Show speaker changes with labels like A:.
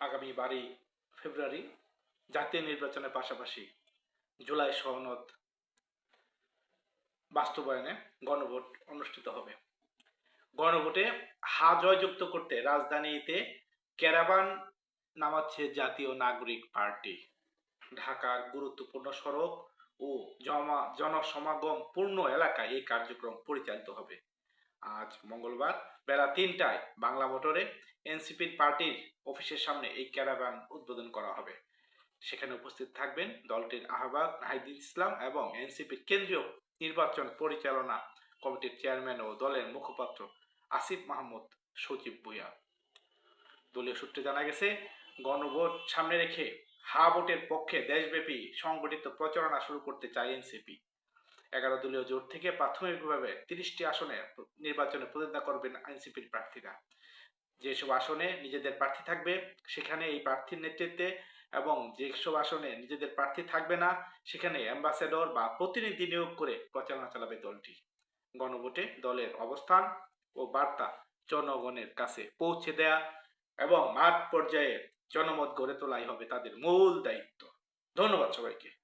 A: আগামী বারোই ফেব্রুয়ারি জাতীয় নির্বাচনের পাশাপাশি জুলাই সনদ বাস্তবায়নে গণভোট অনুষ্ঠিত হবে। গণভোটে হা জয়যুক্ত করতে রাজধানীতে ক্যারাভান নামাচ্ছে জাতীয় নাগরিক পার্টি। ঢাকার গুরুত্বপূর্ণ সড়ক ও জমা, জনসমাগম পূর্ণ এলাকায় এই কার্যক্রম পরিচালিত হবে। আজ মঙ্গলবার বেলা তিনটায় বাংলা মোটরে এনসিপির পার্টির অফিসের সামনে এই ক্যারাভান উদ্বোধন করা হবে। সেখানে উপস্থিত থাকবেন দলটির আহ্বায়ক নাহিদুল ইসলাম এবং এনসিপির কেন্দ্রীয় নির্বাচন পরিচালনা কমিটির চেয়ারম্যান ও দলের মুখপাত্র আসিফ মাহমুদ সচিব ভুইয়া। দলীয় সূত্রে জানা গেছে, গণভোট সামনে রেখে হা ভোটের পক্ষে দেশব্যাপী সংগঠিত প্রচারণা শুরু করতে চায় এনসিপি। এগারো দলীয় জোট থেকে প্রাথমিকভাবে তিরিশটি আসনে নির্বাচনে প্রতিদ্বন্দ্বিতা করবেন এনসিপির প্রার্থীরা। যেসব আসনে নিজেদের প্রার্থী থাকবে, সেখানে এই প্রার্থীর নেতৃত্বে এবং যেসব আসনে নিজেদের প্রার্থী থাকবে না, সেখানে অ্যাম্বাসেডর বা প্রতিনিধি নিয়োগ করে প্রচারণা চালাবে দলটি। গণভোটে দলের অবস্থান ও বার্তা জনগণের কাছে পৌঁছে দেয়া এবং মাঠ পর্যায়ে জনমত গড়ে তোলাই হবে তাদের মূল দায়িত্ব। ধন্যবাদ সবাইকে।